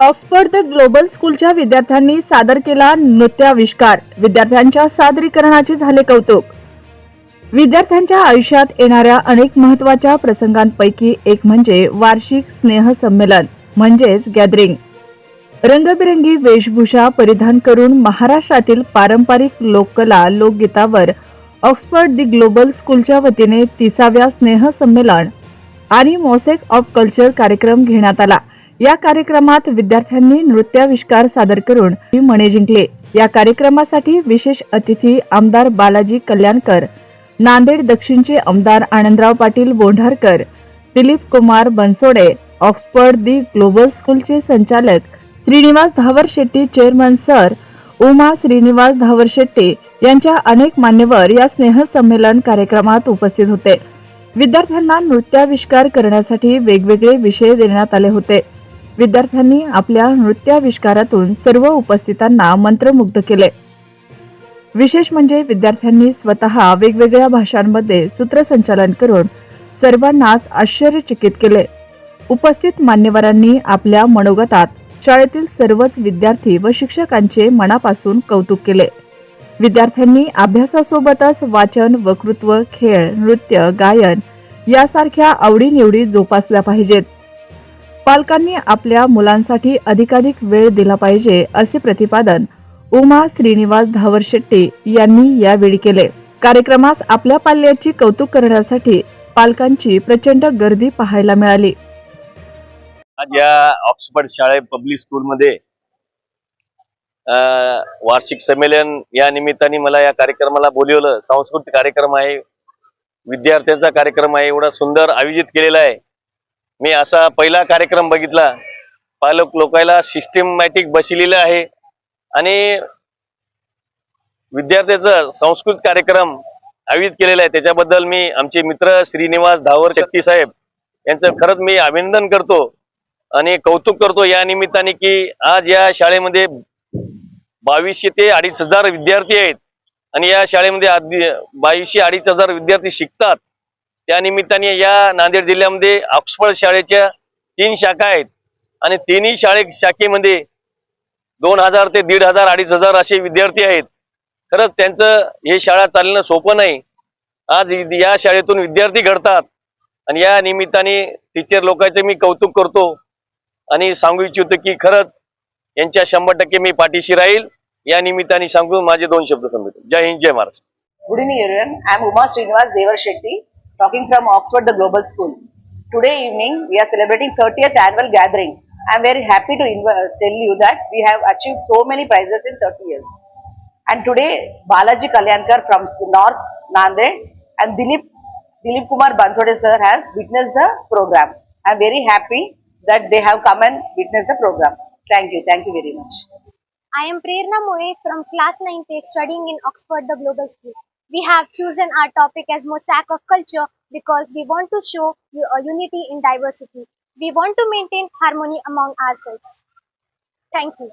Oxford the global स्कूलच्या विद्यार्थ्यांनी सादर केला नृत्याविष्कार. विद्यार्थ्यांच्या सादरीकरणाचे झाले कौतुक. विद्यार्थ्यांच्या आयुष्यात येणाऱ्या अनेक महत्त्वाच्या प्रसंगांपैकी एक म्हणजे वार्षिक स्नेह संमेलन म्हणजेच गॅदरिंग. रंगबिरंगी वेशभूषा परिधान करून महाराष्ट्रातील पारंपरिक लोककला लोकगीतावर ऑक्सफर्ड दी ग्लोबल स्कूलच्या वतीने तिसाव्या स्नेह संमेलन आणि मोसेक ऑफ कल्चर कार्यक्रम घेण्यात आला. या कार्यक्रमात विद्यार्थ्यांनी नृत्याविष्कार सादर करून मणे जिंकले. या कार्यक्रमासाठी विशेष अतिथी आमदार बालाजी कल्याणकर नांदेड दक्षिणचे आमदार Anandrao Patil Bondharkar Dilip Kumar Bansode Oxford the global स्कूलचे संचालक श्रीनिवास धावर शेट्टी चेअरमन सर उमा श्रीनिवास धावर शेट्टी यांच्या अनेक मान्यवर या स्नेहसंमेलन कार्यक्रमात उपस्थित होते. विद्यार्थ्यांना नृत्याविष्कार करण्यासाठी वेगवेगळे विषय देण्यात आले होते. विद्यार्थ्यांनी आपल्या नृत्याविष्कारातून सर्व उपस्थितांना मंत्रमुग्ध केले. विशेष म्हणजे विद्यार्थ्यांनी स्वतः वेगवेगळ्या भाषांमध्ये सूत्रसंचालन करून सर्वांनाच आश्चर्यचकित केले. उपस्थित मान्यवरांनी आपल्या मनोगतात शाळेतील सर्वच विद्यार्थी व शिक्षकांचे मनापासून कौतुक केले. विद्यार्थ्यांनी अभ्यासासोबतच वाचन वक्तृत्व खेळ नृत्य गायन यासारख्या आवडीनिवडी जोपासल्या पाहिजेत. पालकांनी आपल्या मुलांसाठी अधिकाधिक वेळ दिला पाहिजे असे प्रतिपादन उमा श्रीनिवास धावर शेट्टी यांनी यावेळी केले. कार्यक्रमास आपल्या पाल्याची कौतुक करण्यासाठी पालकांची प्रचंड गर्दी पाहायला मिळाली. आज या ऑक्सफर्ड शाळे पब्लिक स्कूलमध्ये अं, वार्षिक संमेलन या निमित्ताने मला या कार्यक्रमाला बोलवलं. सांस्कृतिक कार्यक्रम आहे विद्यार्थ्यांचा कार्यक्रम आहे एवढा सुंदर आयोजित केलेला आहे. मी असा पहिला कार्यक्रम बघितला. पालक लोकायला सिस्टमॅटिक बसलेलं आहे. आणि विद्यार्थ्याचा सांस्कृतिक कार्यक्रम आयोजित केलेला आहे. त्याच्याबद्दल मी आमचे मित्र श्रीनिवास धावर शेट्टी साहेब यांचं खरंच मी अभिनंदन करतो आणि कौतुक करतो या निमित्ताने की आज या शाळेमध्ये बावीसशे ते अडीच हजार विद्यार्थी आहेत. आणि या शाळेमध्ये आधी- बावीसशे अडीच हजार विद्यार्थी शिकतात. त्या निमित्ताने या नांदेड जिल्ह्यामध्ये ऑक्सफर्ड शाळेच्या तीन शाखा आहेत. आणि तिन्ही शाळे शाखेमध्ये दोन हजार ते दीड हजार अडीच हजार असे विद्यार्थी आहेत. खरंच त्यांचं हे शाळा चालणं सोपं नाही. आज या शाळेतून विद्यार्थी घडतात. आणि या निमित्ताने टीचर लोकांचे मी कौतुक करतो. आणि सांगू इच्छितो की खरंच यांच्या शंभर टक्के मी पाठीशी राहील. या निमित्ताने सांगून माझे दोन शब्द संपवतो. जय हिंद जय Maharashtra. Good evening everyone. I am Uma Srinivas Devar talking from Oxford, the Global School. Today evening, we are celebrating 30th annual gathering. I am very happy to tell you that we have achieved so many prizes in 30 years. And today, Balaji Kalyankar from North Nanded and Dilip Dilip Kumar Bansode sir has witnessed the program. I am very happy that they have come and witnessed the program. Thank you. Thank you very much. I am Prerna More from class 9th studying in Oxford the Global School. We have chosen our topic as Mosaic of Culture because we want to show u- uh, unity in diversity. We want to maintain harmony among ourselves. Thank you.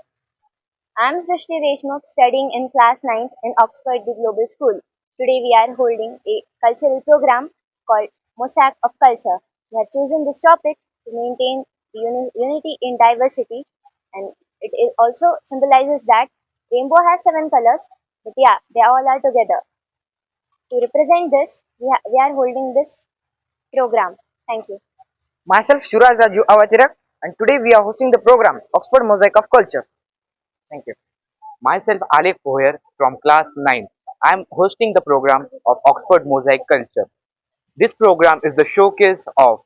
I am Srishti Deshmukh studying in class 9th in Oxford the Global School. Today we are holding a cultural program called Mosaic of Culture. We have chosen this topic to maintain uni- unity in diversity and it also symbolizes that rainbow has seven colors but yeah they all are together. To represent this we, we are holding this program. Thank you. Myself Shuraj Raju Avatirak and today we are hosting the program Oxford Mosaic of Culture. Thank you. Myself Alif Boyer from class 9. I am hosting the program of Oxford Mosaic Culture. This program is the showcase of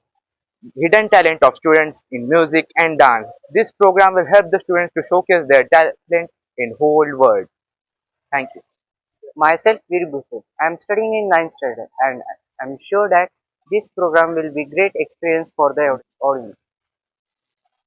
hidden talent of students in music and dance. This program will help the students to showcase their talent in whole world. Thank you. Myself Veer Busu. I am studying in 9th standard and I am sure that this program will be great experience for the audience.